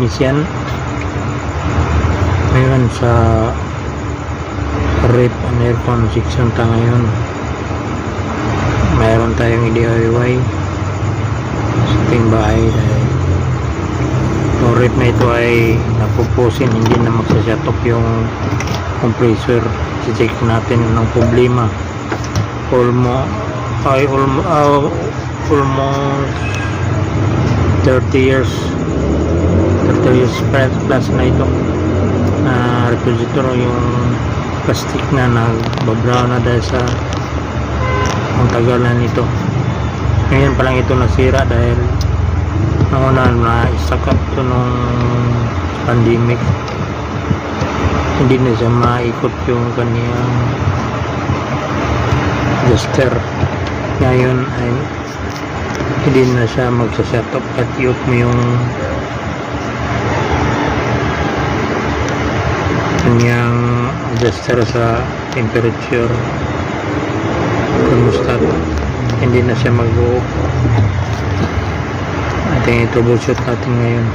Technician Ngayon sa rep and aircon section ta ngayon Mayroon tayong DIY sa ating bahay. Dahil yung rep na ito ay napupusin hindi na magsashut off yung compressor. Check natin ng problema. Almost ay almost, almost 30 years 30 years plus, plus na ito na repository yung plastic na nagbabrown na dahil sa ang tagal na nito. Ngayon pa lang ito nasira dahil nauna na isakap ito nung pandemic. Hindi na siya maikot yung kaniyang adjuster ngayon ay hindi na siya magsa-set up at i-off mo yung kanyang adjuster sa temperature. Thermostat hindi na siya mag-off ating i-troubleshoot natin ngayon.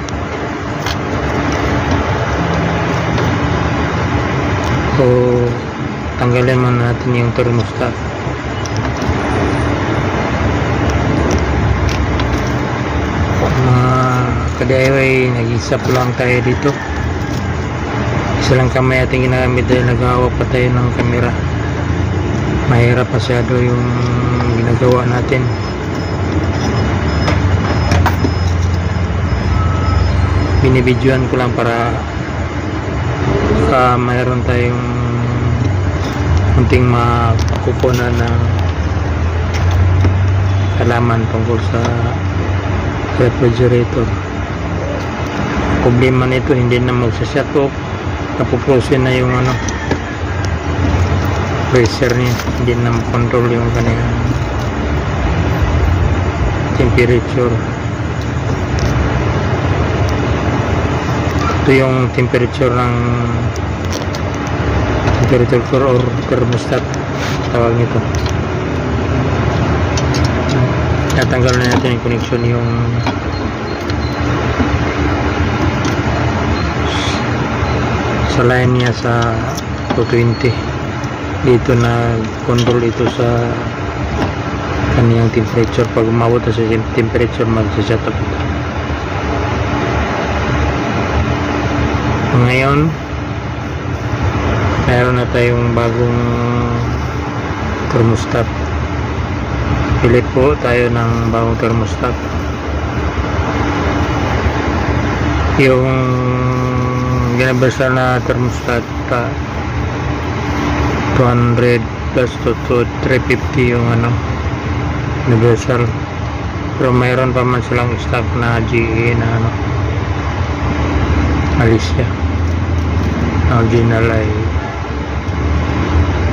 So tanggalin man natin yung thermostat mga ka-DIY nag-isa po lang tayo dito isa lang kamay ating ginagamit dahil naghawa pa tayo ng kamera. Mahirap masyado yung ginagawa natin. Binibidyoan ko lang para baka mayroon tayong munting makukunan na kalaman tungkol sa refrigerator. Problema nito hindi na magsashut off napuprosin na yung ano pressure niya. Hindi na makontrol yung kanyang temperature. Ito yung temperature ng temperature or thermostat tawag nito. Natanggal na natin yung connection yung sa line niya sa 220 dito na control ito sa kaniyang temperature. Pag umabot na sa temperature magsa-shut off ito ngayon meron na tayong bagong thermostat. Pili po tayo ng bagong thermostat. Yung universal na thermostat ah, 200 plus to, to 350 yung ano universal pero mayroon pa man silang stock na GE na ano Alicia original ay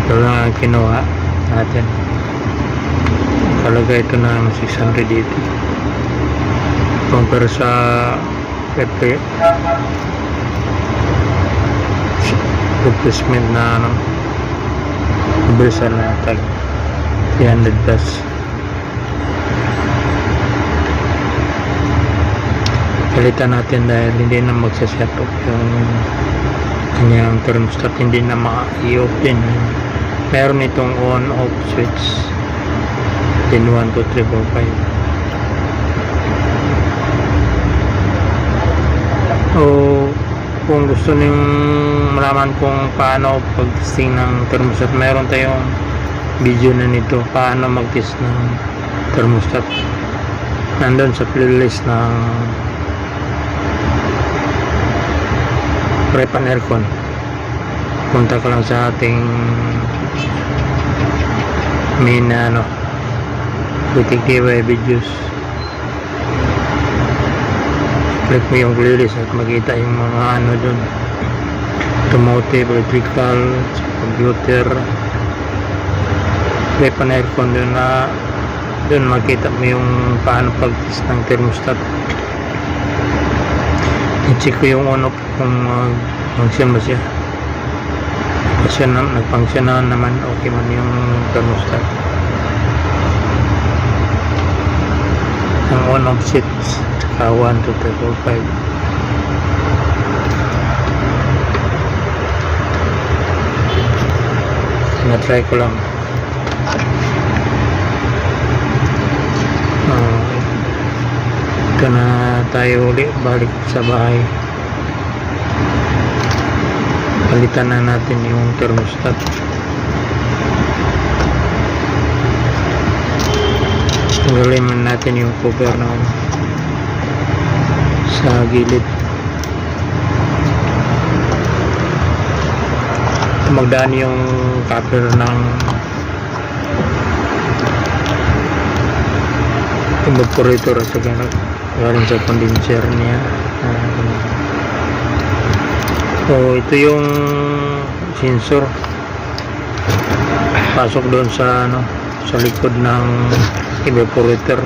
ito lang ang kinuha natin talaga ito ng 680 compare sa PP replacement na ano universal na tag 300 plus. Palitan natin dahil hindi na magsaset up yung kanyang thermostat hindi na ma-i-open. Meron itong on off switch. Pin 1, 2, 3, 4, 5 o kung gusto niyong malaman kung paano pag-testing ng thermostat meron tayong video na nito paano mag-test ng thermostat. Nandun sa playlist ng prep and aircon. Punta ka lang sa ating main ano Butik DIY videos click mo yung playlist at makita yung mga ano dun. Automotive, electrical, computer. May pan aircon dun na dun makita mo yung paano pag-test ng thermostat. I-check ko yung on off kung uh, function ba siya. Na, nag-function na naman okay man yung thermostat. Ang on off saka 1, 2, 3, 4, 5 na-try ko lang. Okay ito na tayo uli balik sa bahay. Palitan na natin yung thermostat. Tanggalin natin yung cover na ano, sa gilid. Magdaan yung copper ng evaporator at saka galing sa condenser niya. So ito yung sensor. Pasok doon sa ano sa likod ng evaporator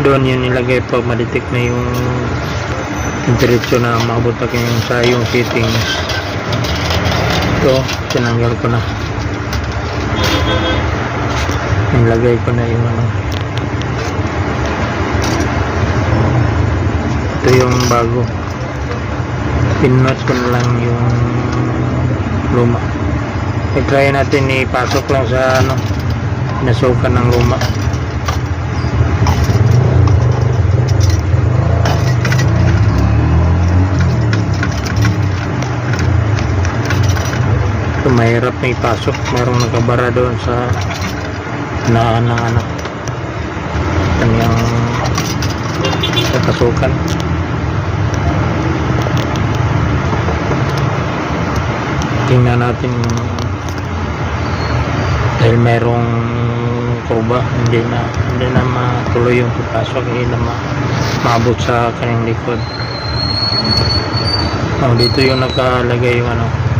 doon yun nilagay pag ma-detect na yung temperature na maabot na yung sa yung settings ito tinanggal ko na. Nilagay ko na yung ano. Ito yung bago. Pinot ko na lang yung luma. I-try natin ipasok lang sa ano nasukan ng luma ito mahirap na ipasok. Merong nakabara doon sa naan ng anak. Kanyang kapasukan tingnan natin dahil merong kurba hindi na hindi na matuloy yung pagpasok. Hindi na ma, maabot sa kanyang likod. Oh, dito yung nakalagay yung ano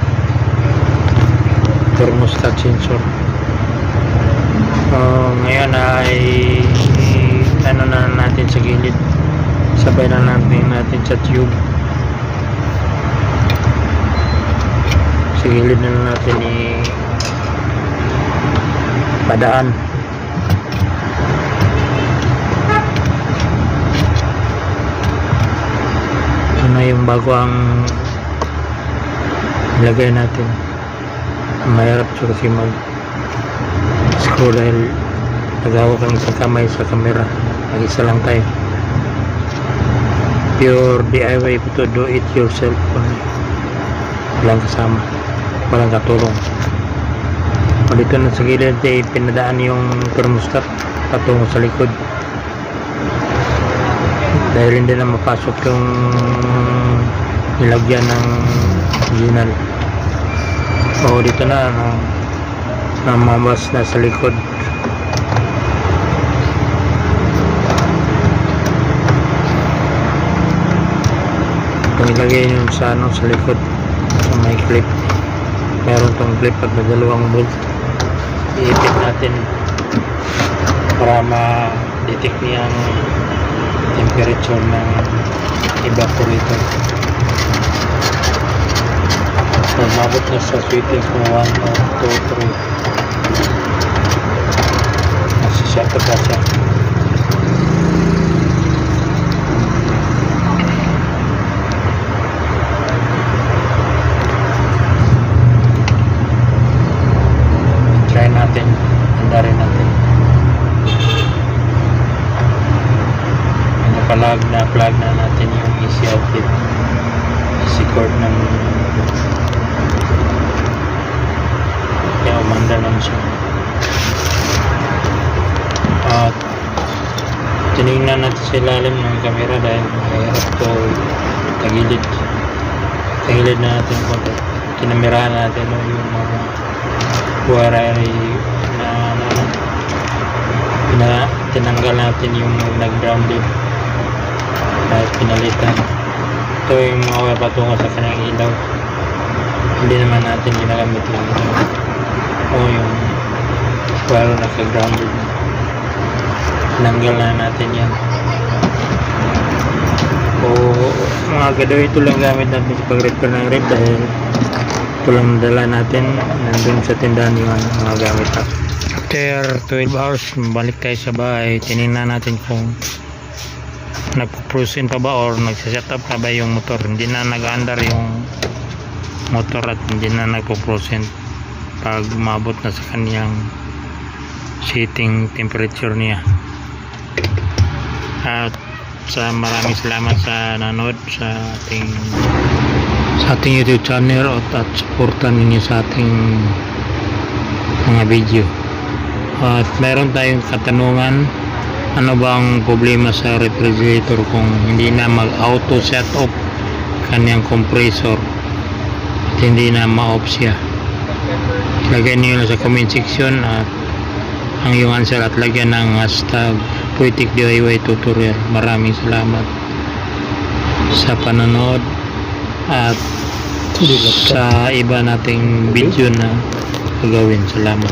thermostat sensor so ngayon ay ano na natin sa gilid. Sabay na natin natin sa tube. Sa gilid na natin i padaan. Ito na yung bago ang ilagay natin mahirap siya kasi mag scroll dahil nagawa kang isang kamay sa camera. Mag isa lang tayo. Pure DIY po to. Do it yourself walang kasama. Walang katulong. O dito na sa gilid ay pinadaan yung thermostat patungo sa likod. Dahil hindi na mapasok yung nilagyan ng original o dito na ano, namabas na sa likod. Kung ilagay yun sa ano sa likod sa may clip. Meron tong clip at may dalawang bolt. Iipit natin para ma-detect niya ang temperature ng evaporator so mabot na sa sweeting kung 1 or 2 3 nasishut pa siya try natin andarin natin nakalag na plug na natin yung easy outlet easy cord ng kaya umanda naman siya. At tinignan natin sa ilalim ng camera dahil mahirap to tagilid tagilid na natin konti kinamirahan natin no, yung mga wire na, na na tinanggal natin yung nag-grounded at pinalitan. Ito yung mga patungo sa kanyang ilaw. Hindi naman natin ginagamit yung ilaw o yung wire naka-grounded na na natin yan. O mga gado ito lang gamit natin sa pag-repair ng rib dahil ito lang dala natin nandun sa tindahan yung ano, mga gamit natin after 12 hours balik tayo sa bahay. Tinignan natin kung nagpo-cruise pa ba or nagsaset up pa ba yung motor. Hindi na nag-under yung motor at hindi na nagpo-cruise pag umabot na sa kanyang sitting temperature niya. At sa maraming salamat sa nanood sa ating sa ating YouTube channel at, at supportan ninyo sa ating mga video. At meron tayong katanungan ano bang problema sa refrigerator kung hindi na mag auto set off kanyang compressor at hindi na ma-off siya lagay niyo lang sa comment section at ang iyong answer at lagyan ng hashtag Poetic DIY Tutorial. Maraming salamat sa panonood at sa iba nating video na gagawin. Salamat